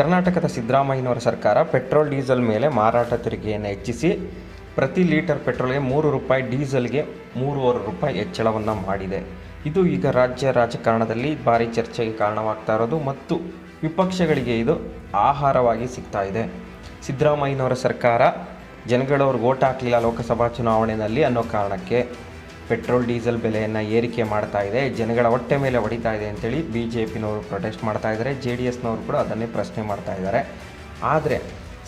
ಕರ್ನಾಟಕದ ಸಿದ್ದರಾಮಯ್ಯನವರ ಸರ್ಕಾರ ಪೆಟ್ರೋಲ್, ಡೀಸೆಲ್ ಮೇಲೆ ಮಾರಾಟ ತೆರಿಗೆಯನ್ನು ಹೆಚ್ಚಿಸಿ ಪ್ರತಿ ಲೀಟರ್ ಪೆಟ್ರೋಲ್ಗೆ ಮೂರು ರೂಪಾಯಿ, ಡೀಸೆಲ್ಗೆ ಮೂರುವರೆ ರೂಪಾಯಿ ಹೆಚ್ಚಳವನ್ನು ಮಾಡಿದೆ. ಇದು ಈಗ ರಾಜ್ಯ ರಾಜಕಾರಣದಲ್ಲಿ ಭಾರಿ ಚರ್ಚೆಗೆ ಕಾರಣವಾಗ್ತಾ ಇರೋದು ಮತ್ತು ವಿಪಕ್ಷಗಳಿಗೆ ಇದು ಆಹಾರವಾಗಿ ಸಿಗ್ತಾ ಇದೆ. ಸಿದ್ದರಾಮಯ್ಯನವರ ಸರ್ಕಾರ ಜನಗಳವ್ರಿಗೆ ಓಟ್ ಹಾಕಲಿಲ್ಲ ಲೋಕಸಭಾ ಚುನಾವಣೆಯಲ್ಲಿ ಅನ್ನೋ ಕಾರಣಕ್ಕೆ ಪೆಟ್ರೋಲ್, ಡೀಸೆಲ್ ಬೆಲೆಯನ್ನು ಏರಿಕೆ ಮಾಡ್ತಾ ಇದೆ. ಜನಗಳ ಹೊಟ್ಟೆ ಮೇಲೆ ಹೊಡಿತಾ ಇದೆ ಅಂತೇಳಿ ಬಿ ಜೆ ಪಿನವರು ಪ್ರೊಟೆಸ್ಟ್ ಮಾಡ್ತಾ ಇದ್ದಾರೆ. ಜೆ ಡಿ ಎಸ್ನವರು ಕೂಡ ಅದನ್ನೇ ಪ್ರಶ್ನೆ ಮಾಡ್ತಾ ಇದ್ದಾರೆ. ಆದರೆ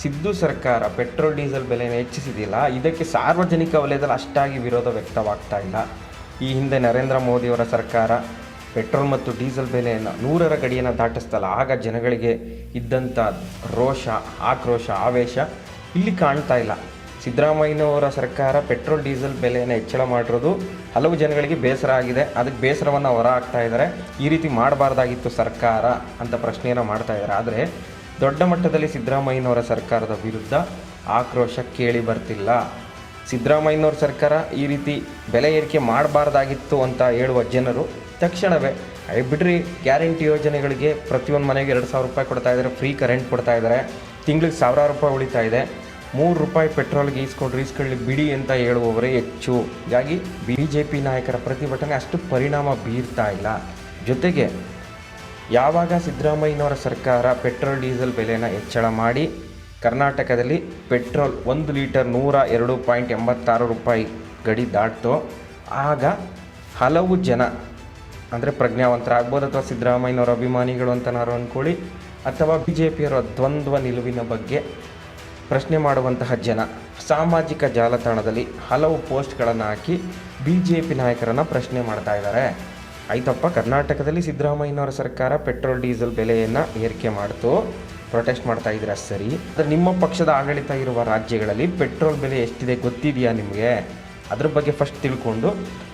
ಸಿದ್ದು ಸರ್ಕಾರ ಪೆಟ್ರೋಲ್, ಡೀಸೆಲ್ ಬೆಲೆಯನ್ನು ಹೆಚ್ಚಿಸಿದಿಲ್ಲ. ಇದಕ್ಕೆ ಸಾರ್ವಜನಿಕ ವಲಯದಲ್ಲಿ ಅಷ್ಟಾಗಿ ವಿರೋಧ ವ್ಯಕ್ತವಾಗ್ತಾ ಇಲ್ಲ. ಈ ಹಿಂದೆ ನರೇಂದ್ರ ಮೋದಿಯವರ ಸರ್ಕಾರ ಪೆಟ್ರೋಲ್ ಮತ್ತು ಡೀಸೆಲ್ ಬೆಲೆಯನ್ನು ನೂರರ ಗಡಿಯನ್ನು ದಾಟಿಸ್ತಲ್ಲ. ಆಗ ಜನಗಳಿಗೆ ಇದ್ದಂಥ ರೋಷ, ಆಕ್ರೋಶ, ಆವೇಶ ಇಲ್ಲಿ ಕಾಣ್ತಾ ಇಲ್ಲ. ಸಿದ್ದರಾಮಯ್ಯನವರ ಸರ್ಕಾರ ಪೆಟ್ರೋಲ್, ಡೀಸೆಲ್ ಬೆಲೆಯನ್ನು ಹೆಚ್ಚಳ ಮಾಡಿರೋದು ಹಲವು ಜನಗಳಿಗೆ ಬೇಸರ ಆಗಿದೆ. ಅದಕ್ಕೆ ಬೇಸರವನ್ನು ಹೊರ ಹಾಕ್ತಾ ಇದ್ದಾರೆ. ಈ ರೀತಿ ಮಾಡಬಾರ್ದಾಗಿತ್ತು ಸರ್ಕಾರ ಅಂತ ಪ್ರಶ್ನೆಯನ್ನು ಮಾಡ್ತಾ ಇದ್ದಾರೆ. ಆದರೆ ದೊಡ್ಡ ಮಟ್ಟದಲ್ಲಿ ಸಿದ್ದರಾಮಯ್ಯನವರ ಸರ್ಕಾರದ ವಿರುದ್ಧ ಆಕ್ರೋಶ ಕೇಳಿ ಬರ್ತಿಲ್ಲ. ಸಿದ್ದರಾಮಯ್ಯನವ್ರ ಸರ್ಕಾರ ಈ ರೀತಿ ಬೆಲೆ ಏರಿಕೆ ಮಾಡಬಾರ್ದಾಗಿತ್ತು ಅಂತ ಹೇಳುವ ಜನರು ತಕ್ಷಣವೇ "ಐ ಬಿಡ್ರಿ ಗ್ಯಾರಂಟಿ ಯೋಜನೆಗಳಿಗೆ ಪ್ರತಿಯೊಂದು ಮನೆಗೆ ಎರಡು ಸಾವಿರ ರೂಪಾಯಿ ಕೊಡ್ತಾ ಇದ್ದಾರೆ. ಫ್ರೀ ಕರೆಂಟ್ ಕೊಡ್ತಾ ಇದ್ದಾರೆ. ತಿಂಗಳಿಗೆ ಸಾವಿರಾರು ರೂಪಾಯಿ ಉಳಿತಾ ಇದೆ. ಮೂರು ರೂಪಾಯಿ ಪೆಟ್ರೋಲ್ಗೆ ಈಸ್ಕೊಂಡು ಈಸ್ಕೊಳ್ಳಿ ಬಿಡಿ ಅಂತ ಹೇಳುವವರೇ ಹೆಚ್ಚು. ಹೀಗಾಗಿ ಬಿ ಜೆ ಪಿ ನಾಯಕರ ಪ್ರತಿಭಟನೆ ಅಷ್ಟು ಪರಿಣಾಮ ಬೀರ್ತಾ ಇಲ್ಲ. ಜೊತೆಗೆ ಯಾವಾಗ ಸಿದ್ದರಾಮಯ್ಯನವರ ಸರ್ಕಾರ ಪೆಟ್ರೋಲ್, ಡೀಸೆಲ್ ಬೆಲೆನ ಹೆಚ್ಚಳ ಮಾಡಿ ಕರ್ನಾಟಕದಲ್ಲಿ ಪೆಟ್ರೋಲ್ ಒಂದು ಲೀಟರ್ ನೂರ ಎರಡು ಪಾಯಿಂಟ್ ಎಂಬತ್ತಾರು ರೂಪಾಯಿ ಗಡಿ ದಾಟ್ತೋ, ಆಗ ಹಲವು ಜನ ಅಂದರೆ ಪ್ರಜ್ಞಾವಂತರಾಗ್ಬೋದು ಅಥವಾ ಸಿದ್ದರಾಮಯ್ಯನವರ ಅಭಿಮಾನಿಗಳು ಅಂತನಾರು ಅಂದ್ಕೊಳ್ಳಿ ಅಥವಾ ಬಿ ಜೆ ಪಿಯವರ ದ್ವಂದ್ವ ನಿಲುವಿನ ಬಗ್ಗೆ ಪ್ರಶ್ನೆ ಮಾಡುವಂತಹ ಜನ ಸಾಮಾಜಿಕ ಜಾಲತಾಣದಲ್ಲಿ ಹಲವು ಪೋಸ್ಟ್ಗಳನ್ನು ಹಾಕಿ ಬಿ ಜೆ ಪಿ ನಾಯಕರನ್ನು ಪ್ರಶ್ನೆ ಮಾಡ್ತಾ ಇದ್ದಾರೆ. ಆಯ್ತಪ್ಪ, ಕರ್ನಾಟಕದಲ್ಲಿ ಸಿದ್ದರಾಮಯ್ಯನವರ ಸರ್ಕಾರ ಪೆಟ್ರೋಲ್, ಡೀಸೆಲ್ ಬೆಲೆಯನ್ನು ಏರಿಕೆ ಮಾಡ್ತು, ಪ್ರೊಟೆಸ್ಟ್ ಮಾಡ್ತಾ ಇದ್ದೀರಾ? ಸರಿ. ಆದರೆ ನಿಮ್ಮ ಪಕ್ಷದ ಆಡಳಿತ ಇರುವ ರಾಜ್ಯಗಳಲ್ಲಿ ಪೆಟ್ರೋಲ್ ಬೆಲೆ ಎಷ್ಟಿದೆ ಗೊತ್ತಿದೆಯಾ ನಿಮಗೆ? ಅದ್ರ ಬಗ್ಗೆ ಫಸ್ಟ್ ತಿಳ್ಕೊಂಡು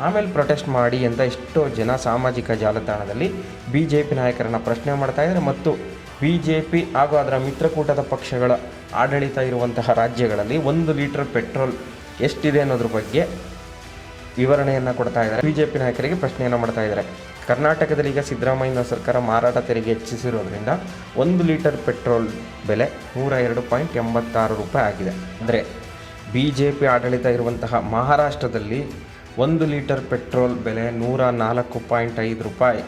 ಆಮೇಲೆ ಪ್ರೊಟೆಸ್ಟ್ ಮಾಡಿ ಅಂತ ಎಷ್ಟೋ ಜನ ಸಾಮಾಜಿಕ ಜಾಲತಾಣದಲ್ಲಿ ಬಿ ಜೆ ಪಿ ನಾಯಕರನ್ನು ಪ್ರಶ್ನೆ ಮಾಡ್ತಾ ಇದ್ದಾರೆ ಮತ್ತು ಬಿ ಜೆ ಪಿ ಹಾಗೂ ಅದರ ಮಿತ್ರಕೂಟದ ಪಕ್ಷಗಳ ಆಡಳಿತ ಇರುವಂತಹ ರಾಜ್ಯಗಳಲ್ಲಿ ಒಂದು ಲೀಟರ್ ಪೆಟ್ರೋಲ್ ಎಷ್ಟಿದೆ ಅನ್ನೋದ್ರ ಬಗ್ಗೆ ವಿವರಣೆಯನ್ನು ಕೊಡ್ತಾ ಇದ್ದಾರೆ. ಬಿ ಜೆ ಪಿ ನಾಯಕರಿಗೆ ಪ್ರಶ್ನೆಯನ್ನು ಮಾಡ್ತಾ ಇದ್ದಾರೆ. ಕರ್ನಾಟಕದಲ್ಲಿ ಈಗ ಸಿದ್ದರಾಮಯ್ಯ ಸರ್ಕಾರ ಮಾರಾಟ ತೆರಿಗೆ ಹೆಚ್ಚಿಸಿರೋದ್ರಿಂದ ಒಂದು ಲೀಟರ್ ಪೆಟ್ರೋಲ್ ಬೆಲೆ ನೂರ ಎರಡು ಪಾಯಿಂಟ್ ಎಂಬತ್ತಾರು ರೂಪಾಯಿ ಆಗಿದೆ. ಅಂದರೆ ಬಿ ಜೆ ಪಿ ಆಡಳಿತ ಇರುವಂತಹ ಮಹಾರಾಷ್ಟ್ರದಲ್ಲಿ ಒಂದು ಲೀಟರ್ ಪೆಟ್ರೋಲ್ ಬೆಲೆ ನೂರ ನಾಲ್ಕು ಪಾಯಿಂಟ್ ಐದು ರೂಪಾಯಿ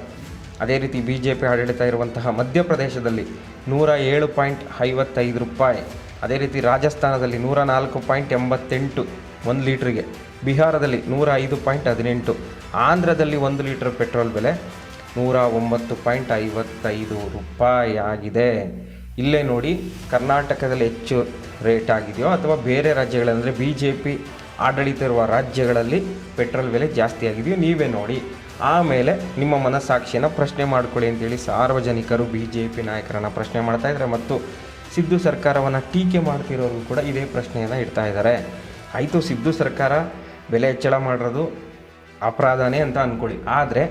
ಅದೇ ರೀತಿ ಬಿ ಜೆ ಪಿ ಆಡಳಿತ ಇರುವಂತಹ ಮಧ್ಯಪ್ರದೇಶದಲ್ಲಿ ನೂರ ಏಳು ಪಾಯಿಂಟ್ ಐವತ್ತೈದು ರೂಪಾಯಿ. ಅದೇ ರೀತಿ ರಾಜಸ್ಥಾನದಲ್ಲಿ ನೂರ ನಾಲ್ಕು ಪಾಯಿಂಟ್ ಎಂಬತ್ತೆಂಟು ಒಂದು ಲೀಟ್ರಿಗೆ. ಬಿಹಾರದಲ್ಲಿ ನೂರ ಐದು ಪಾಯಿಂಟ್ ಹದಿನೆಂಟು. ಆಂಧ್ರದಲ್ಲಿ ಒಂದು ಲೀಟರ್ ಪೆಟ್ರೋಲ್ ಬೆಲೆ ನೂರ ಒಂಬತ್ತು ಪಾಯಿಂಟ್ ಐವತ್ತೈದು ರೂಪಾಯಿ ಆಗಿದೆ ಇಲ್ಲೇ ನೋಡಿ ಕರ್ನಾಟಕದಲ್ಲಿ ಹೆಚ್ಚು ರೇಟ್ ಆಗಿದೆಯೋ ಅಥವಾ ಬೇರೆ ರಾಜ್ಯಗಳಂದರೆ ಬಿ ಜೆ ಪಿ ಆಡಳಿತ ಇರುವ ರಾಜ್ಯಗಳಲ್ಲಿ ಪೆಟ್ರೋಲ್ ಬೆಲೆ ಜಾಸ್ತಿ ಆಗಿದೆಯೋ ನೀವೇ ನೋಡಿ. ಆಮೇಲೆ ನಿಮ್ಮ ಮನಸ್ಸಾಕ್ಷಿಯನ್ನು ಪ್ರಶ್ನೆ ಮಾಡಿಕೊಳ್ಳಿ ಅಂತೇಳಿ ಸಾರ್ವಜನಿಕರು ಬಿ ಜೆ ಪಿ ನಾಯಕರನ್ನು ಪ್ರಶ್ನೆ ಮಾಡ್ತಾ ಇದ್ದಾರೆ ಮತ್ತು ಸಿದ್ದು ಸರ್ಕಾರವನ್ನು ಟೀಕೆ ಮಾಡ್ತಿರೋರು ಕೂಡ ಇದೇ ಪ್ರಶ್ನೆಯನ್ನು ಇಡ್ತಾ ಇದ್ದಾರೆ. ಆಯಿತು, ಸಿದ್ದು ಸರ್ಕಾರ ಬೆಲೆ ಹೆಚ್ಚಳ ಮಾಡಿರೋದು ಅಪರಾಧನೇ ಅಂತ ಅಂದ್ಕೊಳ್ಳಿ ಆದರೆ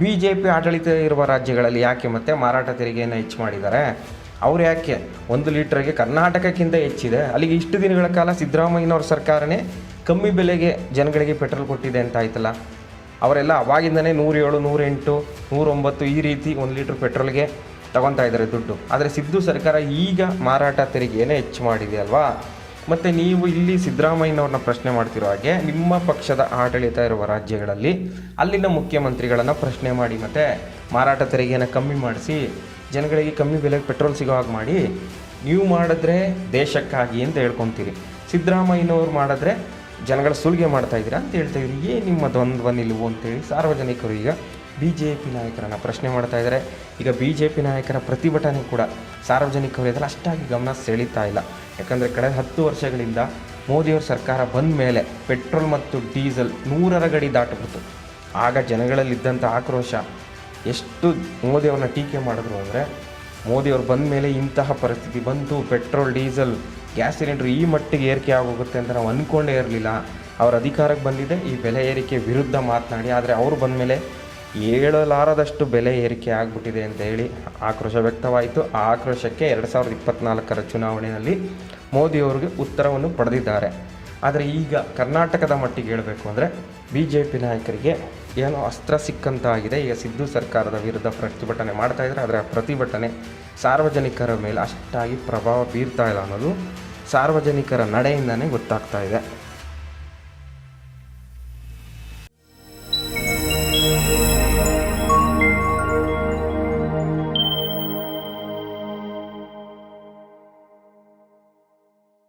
ಬಿ ಜೆ ಪಿ ಆಡಳಿತ ಇರುವ ರಾಜ್ಯಗಳಲ್ಲಿ ಯಾಕೆ ಮತ್ತೆ ಮಾರಾಟ ತೆರಿಗೆಯನ್ನು ಹೆಚ್ಚು ಮಾಡಿದ್ದಾರೆ? ಅವ್ರು ಯಾಕೆ ಒಂದು ಲೀಟ್ರಿಗೆ ಕರ್ನಾಟಕಕ್ಕಿಂತ ಹೆಚ್ಚಿದೆ? ಅಲ್ಲಿಗೆ ಇಷ್ಟು ದಿನಗಳ ಕಾಲ ಸಿದ್ದರಾಮಯ್ಯನವ್ರ ಸರ್ಕಾರನೇ ಕಮ್ಮಿ ಬೆಲೆಗೆ ಜನಗಳಿಗೆ ಪೆಟ್ರೋಲ್ ಕೊಟ್ಟಿದೆ ಅಂತ ಆಯ್ತಲ್ಲ? ಅವರೆಲ್ಲ ಅವಾಗಿಂದನೇ ನೂರೇಳು, ನೂರೆಂಟು, ನೂರೊಂಬತ್ತು ಈ ರೀತಿ ಒಂದು ಲೀಟ್ರ್ ಪೆಟ್ರೋಲ್ಗೆ ತಗೊತಾ ಇದ್ದಾರೆ ದುಡ್ಡು. ಆದರೆ ಸಿದ್ದು ಸರ್ಕಾರ ಈಗ ಮಾರಾಟ ತೆರಿಗೆಯೇ ಹೆಚ್ಚು ಮಾಡಿದೆ ಅಲ್ವಾ? ಮತ್ತು ನೀವು ಇಲ್ಲಿ ಸಿದ್ದರಾಮಯ್ಯನವ್ರನ್ನ ಪ್ರಶ್ನೆ ಮಾಡ್ತಿರೋ ಹಾಗೆ ನಿಮ್ಮ ಪಕ್ಷದ ಆಡಳಿತ ಇರುವ ರಾಜ್ಯಗಳಲ್ಲಿ ಅಲ್ಲಿನ ಮುಖ್ಯಮಂತ್ರಿಗಳನ್ನು ಪ್ರಶ್ನೆ ಮಾಡಿ ಮತ್ತು ಮಾರಾಟ ತೆರಿಗೆಯನ್ನು ಕಮ್ಮಿ ಮಾಡಿಸಿ, ಜನಗಳಿಗೆ ಕಮ್ಮಿ ಬೆಲೆಗೆ ಪೆಟ್ರೋಲ್ ಸಿಗೋ ಹಾಗೆ ಮಾಡಿ, ನೀವು ಮಾಡಿದ್ರೆ ದೇಶಕ್ಕಾಗಿ ಅಂತ ಹೇಳ್ಕೊತೀರಿ. ಸಿದ್ದರಾಮಯ್ಯನವ್ರು ಮಾಡಿದ್ರೆ ಜನಗಳ ಸುಲಿಗೆ ಮಾಡ್ತಾ ಇದ್ದೀರಾ ಅಂತ ಹೇಳ್ತಾ ಇದ್ರು. ಏನು ನಿಮ್ಮ ದ್ವಂದ್ವ ನಿಲುವು ಅಂತೇಳಿ ಸಾರ್ವಜನಿಕರು ಈಗ ಬಿ ಜೆ ಪಿ ನಾಯಕರನ್ನು ಪ್ರಶ್ನೆ ಮಾಡ್ತಾ ಇದ್ದಾರೆ. ಈಗ ಬಿ ಜೆ ಪಿ ನಾಯಕರ ಪ್ರತಿಭಟನೆ ಕೂಡ ಸಾರ್ವಜನಿಕರು ವಲಯದಲ್ಲಿ ಅಷ್ಟಾಗಿ ಗಮನ ಸೆಳೀತಾ ಇಲ್ಲ. ಯಾಕಂದರೆ ಕಳೆದ ಹತ್ತು ವರ್ಷಗಳಿಂದ ಮೋದಿಯವ್ರ ಸರ್ಕಾರ ಬಂದ ಮೇಲೆ ಪೆಟ್ರೋಲ್ ಮತ್ತು ಡೀಸೆಲ್ ನೂರರ ಗಡಿ ದಾಟಬಿಡ್ತು. ಆಗ ಜನಗಳಲ್ಲಿದ್ದಂಥ ಆಕ್ರೋಶ ಎಷ್ಟು ಮೋದಿಯವ್ರನ್ನ ಟೀಕೆ ಮಾಡಿದ್ರು ಅಂದರೆ ಮೋದಿಯವ್ರು ಬಂದ ಮೇಲೆ ಇಂತಹ ಪರಿಸ್ಥಿತಿ ಬಂತು. ಪೆಟ್ರೋಲ್, ಡೀಸೆಲ್ ಗ್ಯಾಸ್ ಸಿಲಿಂಡ್ರ್ ಈ ಮಟ್ಟಿಗೆ ಏರಿಕೆ ಆಗೋಗುತ್ತೆ ಅಂತ ನಾವು ಅಂದ್ಕೊಂಡೇ ಇರಲಿಲ್ಲ. ಅವ್ರ ಅಧಿಕಾರಕ್ಕೆ ಬಂದಿದೆ. ಈ ಬೆಲೆ ಏರಿಕೆ ವಿರುದ್ಧ ಮಾತನಾಡಿ, ಆದರೆ ಅವರು ಬಂದ ಮೇಲೆ ಏಳಲಾರದಷ್ಟು ಬೆಲೆ ಏರಿಕೆ ಆಗಿಬಿಟ್ಟಿದೆ ಅಂತ ಹೇಳಿ ಆಕ್ರೋಶ ವ್ಯಕ್ತವಾಯಿತು. ಆ ಆಕ್ರೋಶಕ್ಕೆ ಎರಡು ಸಾವಿರದ ಇಪ್ಪತ್ತ್ನಾಲ್ಕರ ಚುನಾವಣೆಯಲ್ಲಿ ಮೋದಿಯವ್ರಿಗೆ ಉತ್ತರವನ್ನು ಪಡೆದಿದ್ದಾರೆ. ಆದರೆ ಈಗ ಕರ್ನಾಟಕದ ಮಟ್ಟಿಗೆ ಹೇಳಬೇಕು ಅಂದರೆ ಬಿ ಜೆ ಪಿ ನಾಯಕರಿಗೆ ಏನೋ ಅಸ್ತ್ರ ಸಿಕ್ಕಂತಾಗಿದೆ. ಈಗ ಸಿದ್ದು ಸರ್ಕಾರದ ವಿರುದ್ಧ ಪ್ರತಿಭಟನೆ ಮಾಡ್ತಾ ಇದ್ದಾರೆ. ಆ ಪ್ರತಿಭಟನೆ ಸಾರ್ವಜನಿಕರ ಮೇಲೆ ಅಷ್ಟಾಗಿ ಪ್ರಭಾವ ಬೀರ್ತಾ ಇಲ್ಲ ಅನ್ನೋದು ಸಾರ್ವಜನಿಕರ ನಡೆಯಿಂದನೇ ಗೊತ್ತಾಗ್ತಾ ಇದೆ.